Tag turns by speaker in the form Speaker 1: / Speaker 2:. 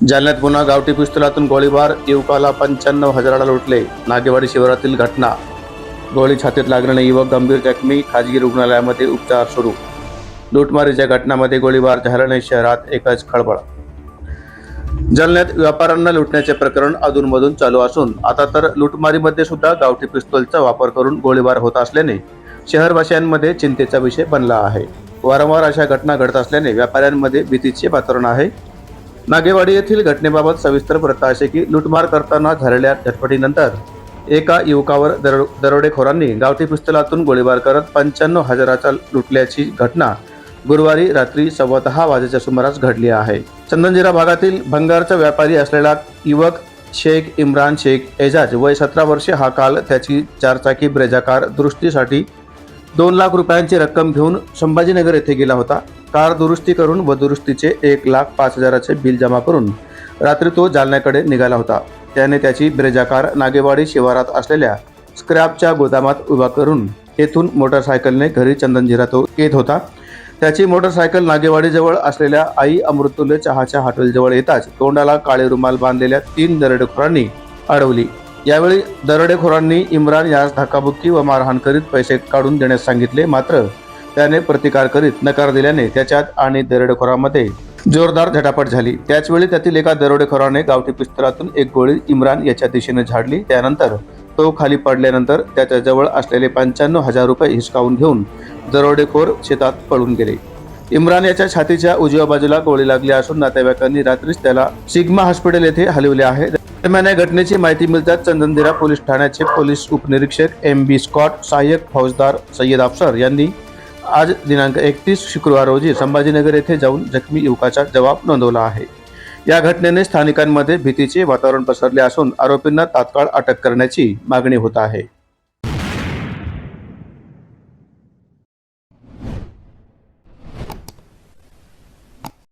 Speaker 1: जालन्यात पुन्हा गावठी पिस्तुलातून गोळीबार युवकाला पंच्याण्णव हजाराला लुटले. नागेवाडी शिवारातील घटना. गोळी छातीत लागल्याने युवक गंभीर जखमी खाजगी रुग्णालयामध्ये उपचार सुरू. लुटमारीच्या घटनामध्ये गोळीबार झाल्याने शहरात एकच खळबळ. जालन्यात व्यापाऱ्यांना लुटण्याचे प्रकरण अधूनमधून चालू असून आता तर लुटमारीमध्ये सुद्धा गावठी पिस्तूलचा वापर करून गोळीबार होत असल्याने शहरवासियांमध्ये चिंतेचा विषय बनला आहे. वारंवार अशा घटना घडत असल्याने व्यापाऱ्यांमध्ये भीतीचे वातावरण आहे. नागेवाडी येथील घटनेबाबत सविस्तर वृत्त असे की लुटमार करताना झालेल्या झटपटीनंतर एका युवकावर दरो दरोडेखोरांनी गावठी पिस्तलातून गोळीबार करत पंच्याण्णव हजाराचा लुटल्याची घटना गुरुवारी रात्री सव्वा दहा वाजेच्या सुमारास घडली आहे. चंदनजिरा भागातील भंगारचा व्यापारी असलेला युवक शेख इम्रान शेख एजाज वय सतरा वर्षे हा काल त्याची चारचाकी ब्रेजा कार दुरुस्तीसाठी दोन लाख रुपयांची रक्कम घेऊन संभाजीनगर येथे गेला होता. कार दुरुस्ती करून व दुरुस्तीचे एक लाख पाच हजाराचे बिल जमा करून रात्री तो जालन्याकडे निघाला होता. त्याने त्याची ब्रेजा कार नागेवाडी शिवारात असलेल्या स्क्रॅपच्या गोदामात उभा करून येथून मोटरसायकलने घरी चंदनजिरा तो येत होता. त्याची मोटरसायकल नागेवाडीजवळ असलेल्या आई अमृतुल्य चहाच्या हॉटेलजवळ येताच तोंडाला काळे रुमाल बांधलेल्या तीन दरोडेखोरांनी अडवली. यावेळी दरोडेखोरांनी इम्रान यास धक्काबुक्की व मारहाण करीत पैसे काढून देण्यास सांगितले. मात्र त्याने प्रतिकार करीत नकार दिल्याने त्याच्यात आणि दरोडेखोरांमध्ये जोरदार झटापट झाली. त्याचवेळी त्यातील एका दरोडेखोराने गावठी पिस्तलातून एक गोळी इम्रान याच्या दिशेने झाडली. त्यानंतर तो खाली पडल्यानंतर त्याच्याजवळ असलेले पंच्याण्णव हजार रुपये हिसकावून घेऊन दरोडेखोर शेतात पळून गेले. इम्रान याच्या छातीच्या उजव्या बाजूला गोळी लागली असून नातेवाईकांनी रात्रीच त्याला सिग्मा हॉस्पिटल येथे हलवले आहे. दरम्यान या घटनेची माहिती मिळताच चंदनदिरा पोलीस ठाण्याचे पोलीस उपनिरीक्षक एम बी स्कॉट सहाय्यक फौजदार सय्यद अफसर यांनी आज दिनांक एकतीस शुक्रवार रोजी संभाजीनगर येथे जाऊन जखमी युवकाचा जबाब नोंदवला आहे. या घटनेने स्थानिकांमध्ये भीतीचे वातावरण पसरले असून आरोपींना तात्काळ अटक करण्याची मागणी होत आहे.